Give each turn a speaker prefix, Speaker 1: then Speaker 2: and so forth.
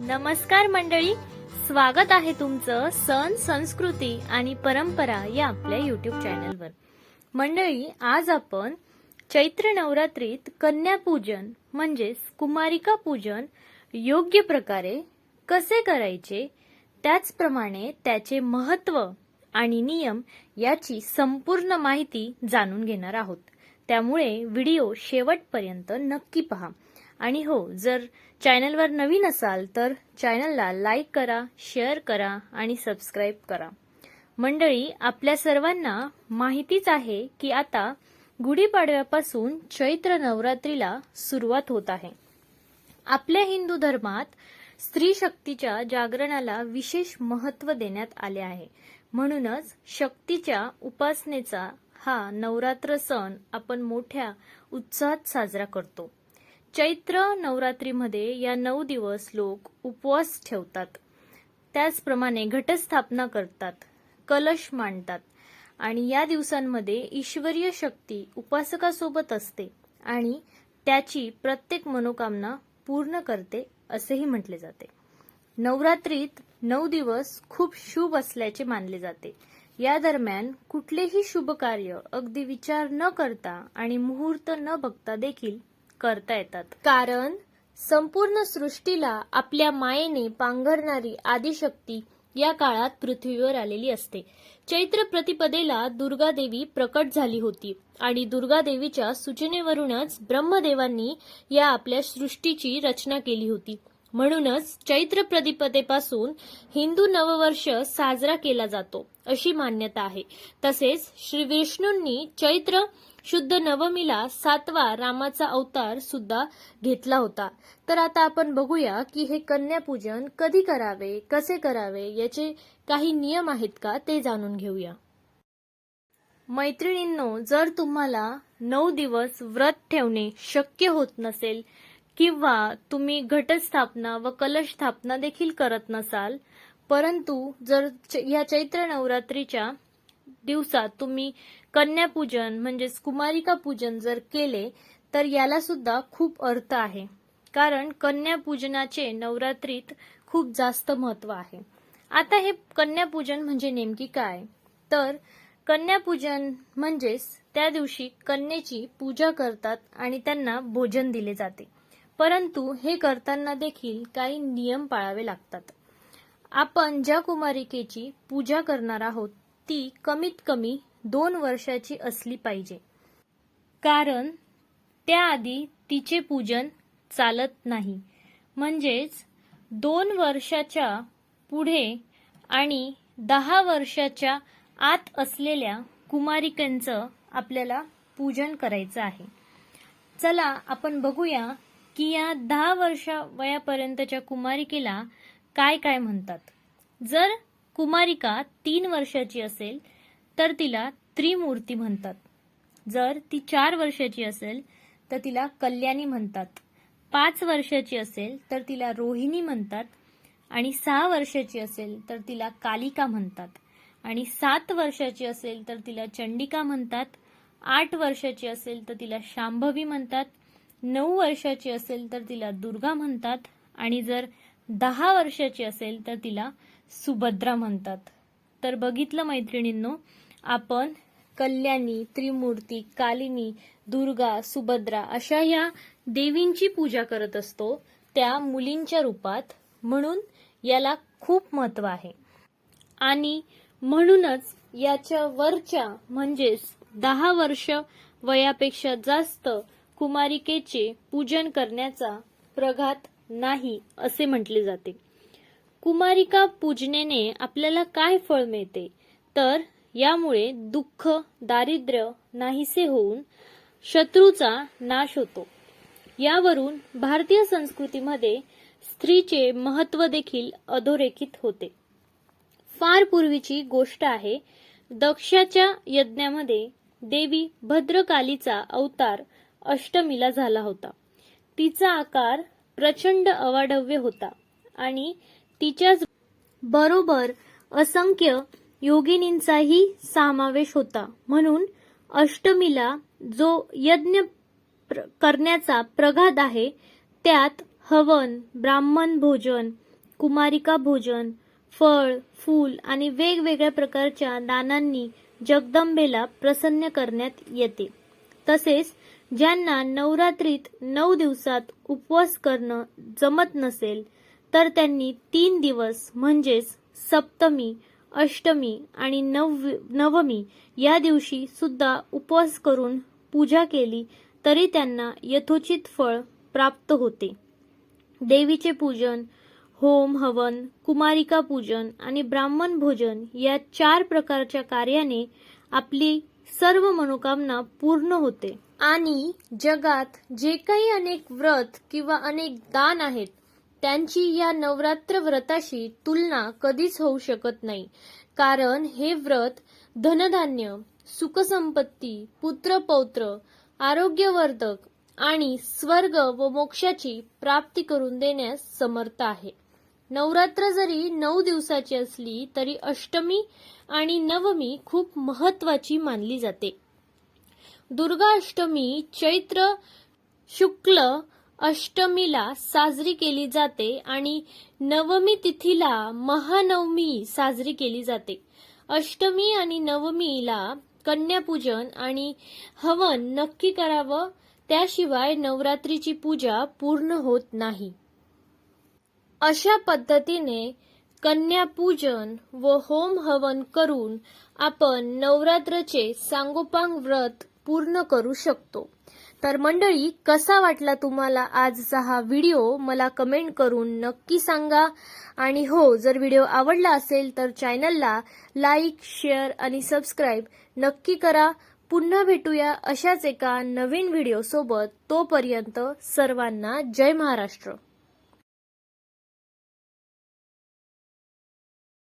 Speaker 1: नमस्कार मंडळी स्वागत आहे तुमचं सण संस्कृती आणि परंपरा या आपल्या युट्यूब चॅनलवर मंडळी आज आपण चैत्र नवरात्रीत कन्यापूजन म्हणजेच कुमारिका पूजन योग्य प्रकारे कसे करायचे त्याचप्रमाणे त्याचे महत्त्व आणि नियम याची संपूर्ण माहिती जाणून घेणार आहोत. त्यामुळे व्हिडिओ शेवटपर्यंत नक्की पहा. आणि हो जर चॅनलवर नवीन असाल तर चॅनलला लाईक करा शेअर करा आणि सबस्क्राईब करा. मंडळी आपल्या सर्वांना माहितीच आहे की आता गुढीपाडव्यापासून चैत्र नवरात्रीला सुरुवात होत आहे. आपल्या हिंदू धर्मात स्त्री शक्तीच्या जागरणाला विशेष महत्त्व देण्यात आले आहे. म्हणूनच शक्तीच्या उपासनेचा हा नवरात्र सण आपण मोठ्या उत्साहात साजरा करतो. चैत्र नवरात्रीमध्ये या नऊ दिवस लोक उपवास ठेवतात. त्याचप्रमाणे घटस्थापना करतात कलश मांडतात आणि या दिवसांमध्ये ईश्वरीय शक्ती उपासकासोबत असते आणि त्याची प्रत्येक मनोकामना पूर्ण करते असेही म्हटले जाते. नवरात्रीत नऊ दिवस खूप शुभ असल्याचे मानले जाते. या दरम्यान कुठलेही शुभ कार्य अगदी विचार न करता आणि मुहूर्त न बघता देखील करता येतात. कारण संपूर्ण सृष्टीला आपल्या मायेने पांघरणारी आदिशक्ती या काळात पृथ्वीवर आलेली असते. चैत्र प्रतिपदेला दुर्गा देवी प्रकट झाली होती आणि दुर्गा देवीच्या सूचनेवरूनच ब्रह्मदेवांनी या आपल्या सृष्टीची रचना केली होती. म्हणूनच चैत्र प्रतिपदेपासून हिंदू नववर्ष साजरा केला जातो अशी मान्यता आहे. तसेच श्री विष्णूंनी चैत्र शुद्ध नवमीला सातवा रामाचा अवतार सुद्धा घेतला होता. तर आता आपण बघूया की हे कन्यापूजन कधी करावे कसे करावे याचे काही नियम आहेत का ते जाणून घेऊया. मैत्रिणींनो जर तुम्हाला नऊ दिवस व्रत ठेवणे शक्य होत नसेल किंवा तुम्ही घटस्थापना व कलश स्थापना देखील करत नसाल परंतु जर या चैत्र नवरात्रीच्या दिवसात तुम्ही कन्यापूजन म्हणजेच कुमारिका पूजन जर केले तर याला सुद्धा खूप अर्थ आहे. कारण कन्यापूजनाचे नवरात्रीत खूप जास्त महत्त्व आहे. आता हे कन्यापूजन म्हणजे नेमकी काय? तर कन्यापूजन म्हणजेच त्या दिवशी कन्येची पूजा करतात आणि त्यांना भोजन दिले जाते. परंतु हे करताना देखील काही नियम पाळावे लागतात. आपण ज्या कुमारिकेची पूजा करणार आहोत ती कमीत कमी दोन वर्षाची असली पाहिजे. कारण त्याआधी तिचे पूजन चालत नाही. म्हणजेच दोन वर्षाच्या पुढे आणि दहा वर्षाच्या आत असलेल्या कुमारिकांचं आपल्याला पूजन करायचं आहे. चला आपण बघूया की या दहा वर्ष वयापर्यंतच्या कुमारिकेला काय काय म्हणतात. जर कुमारिका तीन वर्षाची असेल तर तिला त्रिमूर्ती म्हणतात. जर ती चार वर्षाची असेल तर तिला कल्याणी म्हणतात. पाच वर्षाची असेल तर तिला रोहिणी म्हणतात. आणि सहा वर्षाची असेल तर तिला कालिका म्हणतात. आणि सात वर्षाची असेल तर तिला चंडिका म्हणतात. आठ वर्षाची असेल तर तिला शांभवी म्हणतात. नऊ वर्षाची असेल तर तिला दुर्गा म्हणतात. आणि जर दहा वर्षाची असेल तर तिला सुभद्रा म्हणतात. तर बघितलं मैत्रिणींनो आपण कल्याणी त्रिमूर्ती कालिनी दुर्गा सुभद्रा अशा या देवींची पूजा करत असतो. त्या मुलींच्या रूपात म्हणून याला खूप महत्त्व आहे. आणि म्हणूनच याच्या वरच्या म्हणजेच दहा वर्ष वयापेक्षा जास्त कुमारिकेचे पूजन करण्याचा प्रघात नाही असे म्हटले जाते. कुमारिका पूजनेने आपल्याला काय फळ मिळते? तर यामुळे दुःख दारिद्र्य नाहीसे होऊन शत्रूचा नाश होतो. यावरून भारतीय संस्कृतीमध्ये स्त्रीचे महत्त्व देखील अधोरेखित होते. फार पूर्वीची गोष्ट आहे दक्षाच्या यज्ञामध्ये देवी भद्रकालीचा अवतार अष्टमीला झाला होता. तिचा आकार प्रचंड अवाढव्य होता आणि तिच्याच बरोबर असंख्य योगिनींचाही समावेश होता. म्हणून अष्टमीला जो यज्ञ प्र- करण्याचा प्रघात आहे त्यात हवन ब्राह्मण भोजन कुमारिका भोजन फळ फूल आणि वेगवेगळ्या प्रकारच्या दानांनी जगदंबेला प्रसन्न करण्यात येते. तसेच ज्यांना नवरात्रीत नऊ दिवसात उपवास करणं जमत नसेल तर त्यांनी तीन दिवस म्हणजेच सप्तमी अष्टमी आणि नव नवमी या दिवशी सुद्धा उपवास करून पूजा केली तरी त्यांना यथोचित फळ प्राप्त होते. देवीचे पूजन होम हवन कुमारिका पूजन आणि ब्राह्मण भोजन या चार प्रकारच्या कार्याने आपली सर्व मनोकामना पूर्ण होते. आणि जगात जे काही अनेक व्रत किंवा अनेक दान आहेत त्यांची या नवरात्र व्रताशी तुलना कधीच होऊ शकत नाही. कारण हे व्रत धनधान्य सुखसंपत्ती पुत्रपौत्र आरोग्यवर्धक आणि स्वर्ग व मोक्षाची प्राप्ती करून देण्यास समर्थ आहे. नवरात्र जरी नऊ दिवसाची असली तरी अष्टमी आणि नवमी खूप महत्वाची मानली जाते. दुर्गा अष्टमी चैत्र शुक्ल अष्टमीला साजरी केली जाते आणि नवमी तिथीला महानवमी साजरी केली जाते. अष्टमी आणि नवमीला कन्यापूजन आणि हवन नक्की करावं त्याशिवाय नवरात्रीची पूजा पूर्ण होत नाही. अशा पद्धतीने कन्यापूजन व होम हवन करून आपण नवरात्रचे सांगोपांग व्रत पूर्ण करू शकतो. तर मंडळी कसा वाटला तुम्हाला आजचा हा व्हिडिओ? मला कमेंट करून नक्की सांगा. आणि हो जर व्हिडिओ आवडला असेल तर चॅनलला लाईक शेअर आणि सबस्क्राईब नक्की करा. पुन्हा भेटूया अशाच एका नवीन व्हिडिओसोबत. तोपर्यंत सर्वांना जय महाराष्ट्र.